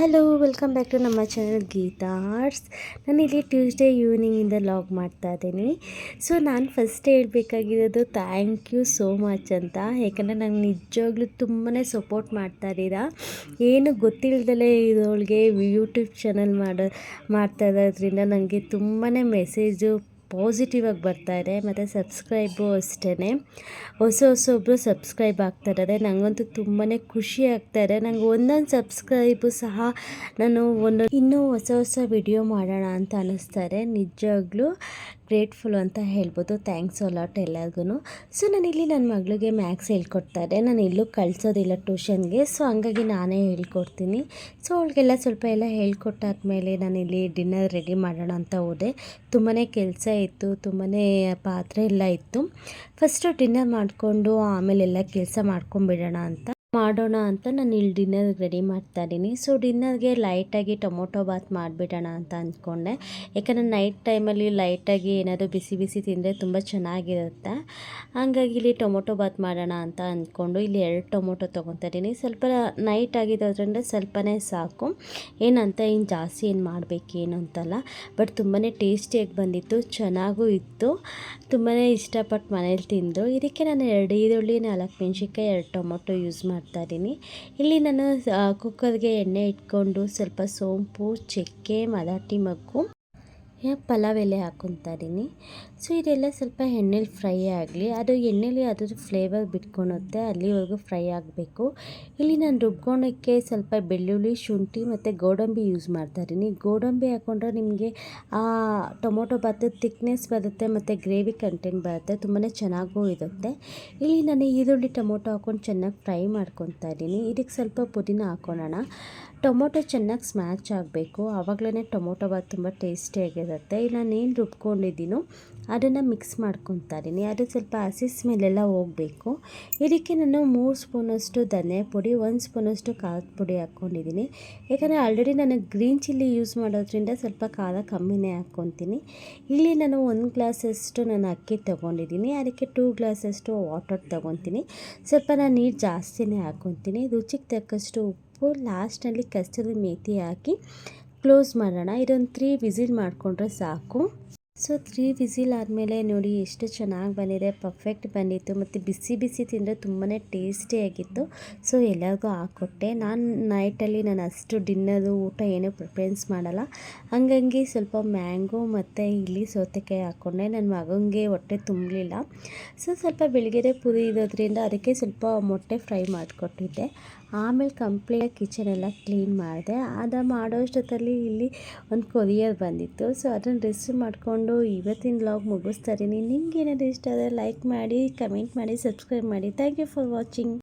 Hello welcome back to ನಮ್ಮ channel Geetha arts ನಾನು ಇಲ್ಲಿ ಟ್ಯೂಸ್ಡೇ ಈವ್ನಿಂಗಿಂದ ಲಾಗ್ ಮಾಡ್ತಾ ಇದ್ದೀನಿ. ಸೊ ನಾನು ಫಸ್ಟ್ ಹೇಳಬೇಕಾಗಿರೋದು ಥ್ಯಾಂಕ್ ಯು ಸೋ ಮಚ್ ಅಂತ. ಯಾಕಂದರೆ ನಂಗೆ ನಿಜವಾಗ್ಲೂ ತುಂಬಾ ಸಪೋರ್ಟ್ ಮಾಡ್ತಾ ಇದ್ದೀರಾ. ಏನು ಗೊತ್ತಿಲ್ಲದಲೇ ಇರೋಳಿಗೆ ಯೂಟ್ಯೂಬ್ ಚಾನಲ್ ಮಾಡೋ, ಮಾಡ್ತಾ ಇರೋದ್ರಿಂದ ನನಗೆ ತುಂಬಾ ಮೆಸೇಜು ಪಾಸಿಟಿವ್ ಆಗಿ ಬರ್ತಾ ಇದೆ, ಮತ್ತು ಸಬ್ಸ್ಕ್ರೈಬು ಅಷ್ಟೇ ಹೊಸ ಹೊಸೊಬ್ಬರು ಸಬ್ಸ್ಕ್ರೈಬ್ ಆಗ್ತಾ ಇದ್ದಾರೆ. ನನಗಂತೂ ತುಂಬಾ ಖುಷಿ ಆಗ್ತಾ ಇದೆ. ನಂಗೆ ಒಂದೊಂದು ಸಬ್ಸ್ಕ್ರೈಬು ಸಹ ನಾನು ಒಂದು ಇನ್ನೂ ಹೊಸ ಹೊಸ ವಿಡಿಯೋ ಮಾಡೋಣ ಅಂತ ಅನ್ನಿಸ್ತಾರೆ ನಿಜವಾಗ್ಲೂ ಗ್ರೇಟ್ಫುಲ್ ಅಂತ ಹೇಳ್ಬೋದು. ಥ್ಯಾಂಕ್ಸ್ ಅಲಾಟ್ ಎಲ್ಲರಿಗೂ ಸೊ ನಾನಿಲ್ಲಿ ನನ್ನ ಮಗಳಿಗೆ ಮ್ಯಾಕ್ಸ್ ಹೇಳ್ಕೊಡ್ತಾ ಇದ್ದೆ. ನಾನು ಇಲ್ಲೂ ಕಳಿಸೋದಿಲ್ಲ ಟ್ಯೂಷನ್ಗೆ ಸೊ ಹಂಗಾಗಿ ನಾನೇ ಹೇಳ್ಕೊಡ್ತೀನಿ. ಸೊ ಅವಳಿಗೆಲ್ಲ ಸ್ವಲ್ಪ ಎಲ್ಲ ಹೇಳ್ಕೊಟ್ಟಾದ್ಮೇಲೆ ನಾನಿಲ್ಲಿ ಡಿನ್ನರ್ ರೆಡಿ ಮಾಡೋಣ ಅಂತ ಹೋದೆ. ತುಂಬಾ ಕೆಲಸ ಇತ್ತು. ತುಂಬಾ ಪಾತ್ರೆ ಎಲ್ಲ ಇತ್ತು. ಫಸ್ಟು ಡಿನ್ನರ್ ಮಾಡಿಕೊಂಡು ಆಮೇಲೆಲ್ಲ ಕೆಲಸ ಮಾಡ್ಕೊಂಬಿಡೋಣ ಅಂತ. ಮಾಡೋಣ ಅಂತ ನಾನು ಇಲ್ಲಿ ಡಿನ್ನರ್ ರೆಡಿ ಮಾಡ್ತಾ ಇದ್ದೀನಿ. ಸೊ ಡಿನ್ನರ್ಗೆ ಲೈಟಾಗಿ ಟೊಮೊಟೊ ಬಾತ್ ಮಾಡಿಬಿಡೋಣ ಅಂತ ಅಂದ್ಕೊಂಡೆ. ಯಾಕಂದರೆ ನೈಟ್ ಟೈಮಲ್ಲಿ ಲೈಟಾಗಿ ಏನಾದರೂ ಬಿಸಿ ಬಿಸಿ ತಿಂದರೆ ತುಂಬ ಚೆನ್ನಾಗಿರುತ್ತೆ. ಹಾಗಾಗಿ ಇಲ್ಲಿ ಟೊಮೊಟೊ ಬಾತ್ ಮಾಡೋಣ ಅಂತ ಅಂದ್ಕೊಂಡು ಇಲ್ಲಿ ಎರಡು ಟೊಮೊಟೊ ತೊಗೊತಾ ಇದ್ದೀನಿ. ಸ್ವಲ್ಪ ನೈಟ್ ಆಗಿರೋದ್ರಿಂದ ಸ್ವಲ್ಪನೇ ಸಾಕು. ಏನಂತ ಏನು ಜಾಸ್ತಿ ಏನು ಮಾಡಬೇಕೇನು ಅಂತಲ್ಲ. ಬಟ್ ತುಂಬಾ ಟೇಸ್ಟಿಯಾಗಿ ಬಂದಿತ್ತು, ಚೆನ್ನಾಗೂ ಇತ್ತು. ತುಂಬಾ ಇಷ್ಟಪಟ್ಟು ಮನೇಲಿ ತಿಂದು. ಇದಕ್ಕೆ ನಾನು ಎರಡು ಈರುಳ್ಳಿ, ನಾಲ್ಕು ಮೆಣಸಿನ್ಕಾಯಿ, ಎರಡು ಟೊಮೊಟೊ ಯೂಸ್ ಮಾಡಿ ಮಾಡ್ತಾ ಇದ್ದೀನಿ. ಇಲ್ಲಿ ನಾನು ಕುಕ್ಕರ್ಗೆ ಎಣ್ಣೆ ಇಟ್ಕೊಂಡು ಸ್ವಲ್ಪ ಸೋಂಪು ಚಕ್ಕೆ ಮರಾಠಿ ಮಗ್ಗು ಪಲಾವ್ ಎಲೆ ಹಾಕ್ಕೊತಾ ಇದ್ದೀನಿ ಸೊ ಇದೆಲ್ಲ ಸ್ವಲ್ಪ ಎಣ್ಣೆಲಿ ಫ್ರೈ ಆಗಲಿ, ಅದು ಎಣ್ಣೆಲಿ ಅದ್ರ ಫ್ಲೇವರ್ ಬಿಟ್ಕೊಳುತ್ತೆ, ಅಲ್ಲಿವರೆಗೂ ಫ್ರೈ ಆಗಬೇಕು. ಇಲ್ಲಿ ನಾನು ರುಬ್ಕೊಳಕ್ಕೆ ಸ್ವಲ್ಪ ಬೆಳ್ಳುಳ್ಳಿ, ಶುಂಠಿ ಮತ್ತು ಗೋಡಂಬಿ ಯೂಸ್ ಮಾಡ್ತಾ ಇದ್ದೀನಿ ಗೋಡಂಬಿ ಹಾಕ್ಕೊಂಡ್ರೆ ನಿಮಗೆ, ಆ, ಟೊಮೊಟೊ ಬಾತು ತಿಕ್ನೆಸ್ ಬರುತ್ತೆ ಮತ್ತು ಗ್ರೇವಿ ಕಂಟೆಂಟ್ ಬರುತ್ತೆ ತುಂಬಾ ಚೆನ್ನಾಗೂ ಇರುತ್ತೆ. ಇಲ್ಲಿ ನಾನು ಈರುಳ್ಳಿ, ಟೊಮೊಟೊ ಹಾಕ್ಕೊಂಡು ಚೆನ್ನಾಗಿ ಫ್ರೈ ಮಾಡ್ಕೊತಾ ಇದ್ದೀನಿ ಇದಕ್ಕೆ ಸ್ವಲ್ಪ ಪುದೀನ ಹಾಕ್ಕೊಳ್ಳೋಣ ಟೊಮೊಟೊ ಚೆನ್ನಾಗಿ ಸ್ಮ್ಯಾಚ್ ಆಗಬೇಕು. ಆವಾಗಲೇ ಟೊಮೊಟೊ ಬಾತ್ ತುಂಬ ಟೇಸ್ಟಿಯಾಗಿರುತ್ತೆ ನಾನು ರುಬ್ಕೊಂಡಿದ್ದೀನೋ, ಅದನ್ನು ಮಿಕ್ಸ್ ಮಾಡ್ಕೊತಾ ಇದ್ದೀನಿ ಅದು ಸ್ವಲ್ಪ ಹಸಿ ಸ್ಮೆಲ್ಲೆಲ್ಲ ಹೋಗಬೇಕು. ಇದಕ್ಕೆ ನಾನು ಮೂರು ಸ್ಪೂನಷ್ಟು ಧನೆ ಪುಡಿ, ಒಂದು ಸ್ಪೂನಷ್ಟು ಖಾರದ ಪುಡಿ ಹಾಕ್ಕೊಂಡಿದ್ದೀನಿ ಯಾಕಂದರೆ ಆಲ್ರೆಡಿ ನಾನು ಗ್ರೀನ್ ಚಿಲ್ಲಿ ಯೂಸ್ ಮಾಡೋದ್ರಿಂದ ಸ್ವಲ್ಪ ಖಾರ ಕಮ್ಮಿನೇ ಹಾಕ್ಕೊತೀನಿ ಇಲ್ಲಿ ನಾನು ಒಂದು ಗ್ಲಾಸಷ್ಟು ನಾನು ಅಕ್ಕಿ ತೊಗೊಂಡಿದ್ದೀನಿ ಅದಕ್ಕೆ ಟೂ ಗ್ಲಾಸಷ್ಟು ವಾಟರ್ ತೊಗೊತೀನಿ. ಸ್ವಲ್ಪ ನಾನು ನೀರು ಜಾಸ್ತಿನೇ ಹಾಕ್ಕೊತೀನಿ ರುಚಿಗೆ ತಕ್ಕಷ್ಟು ಉಪ್ಪು ಲಾಸ್ಟಲ್ಲಿ ಕಸ್ತೂರಿ ಮೇತಿ ಹಾಕಿ ಕ್ಲೋಸ್ ಮಾಡೋಣ. ಇದೊಂದು ತ್ರೀ ವಿಸಿಲ್ ಮಾಡಿಕೊಂಡ್ರೆ ಸಾಕು. ಸೊ ತ್ರೀ ವಿಸಿಲ್ ಆದಮೇಲೆ ನೋಡಿ ಎಷ್ಟು ಚೆನ್ನಾಗಿ ಬಂದಿದೆ ಪರ್ಫೆಕ್ಟ್ ಬಂದಿತ್ತು. ಮತ್ತು ಬಿಸಿ ಬಿಸಿ ತಿಂದರೆ ತುಂಬಾ ಟೇಸ್ಟಿಯಾಗಿತ್ತು ಸೊ ಎಲ್ಲರಿಗೂ ಹಾಕ್ಕೊಟ್ಟೆ. ನಾನು ನೈಟಲ್ಲಿ ನಾನು ಅಷ್ಟು ಡಿನ್ನರು ಊಟ ಏನೂ ಪ್ರಿಫರೆನ್ಸ್ ಮಾಡಲ್ಲ. ಹಂಗಂಗೆ ಸ್ವಲ್ಪ ಮ್ಯಾಂಗೋ ಮತ್ತು ಇಲ್ಲಿ ಸೌತೆಕಾಯಿ ಹಾಕ್ಕೊಂಡೆ ನನ್ನ ಮಗನಿಗೆ ಹೊಟ್ಟೆ ತುಂಬಲಿಲ್ಲ. ಸೊ ಸ್ವಲ್ಪ ಬೆಳಗ್ಗೆ ಪುರಿ ಇರೋದ್ರಿಂದ ಅದಕ್ಕೆ ಸ್ವಲ್ಪ ಮೊಟ್ಟೆ ಫ್ರೈ ಮಾಡಿಕೊಟ್ಟಿದ್ದೆ. ಆಮೇಲೆ ಕಂಪ್ಲೀಟಾಗಿ ಕಿಚನ್ ಎಲ್ಲ ಕ್ಲೀನ್ ಮಾಡಿದೆ. ಅದು ಮಾಡೋಷ್ಟೊತ್ತಲ್ಲಿ ಇಲ್ಲಿ ಒಂದು ಕೊರಿಯರ್ ಬಂದಿತ್ತು. ಸೊ ಅದನ್ನು ರಿಸೀವ್ ಮಾಡಿಕೊಂಡು ಇವತ್ತಿನ ಬ್ಲಾಗ್ ಮುಗಿಸ್ತಾ ಇದ್ದೀನಿ ನಿಮ್ಗೆ ಏನಾದರೂ ಇಷ್ಟ ಆದರೆ ಲೈಕ್ ಮಾಡಿ ಕಮೆಂಟ್ ಮಾಡಿ ಸಬ್ಸ್ಕ್ರೈಬ್ ಮಾಡಿ. Thank you for watching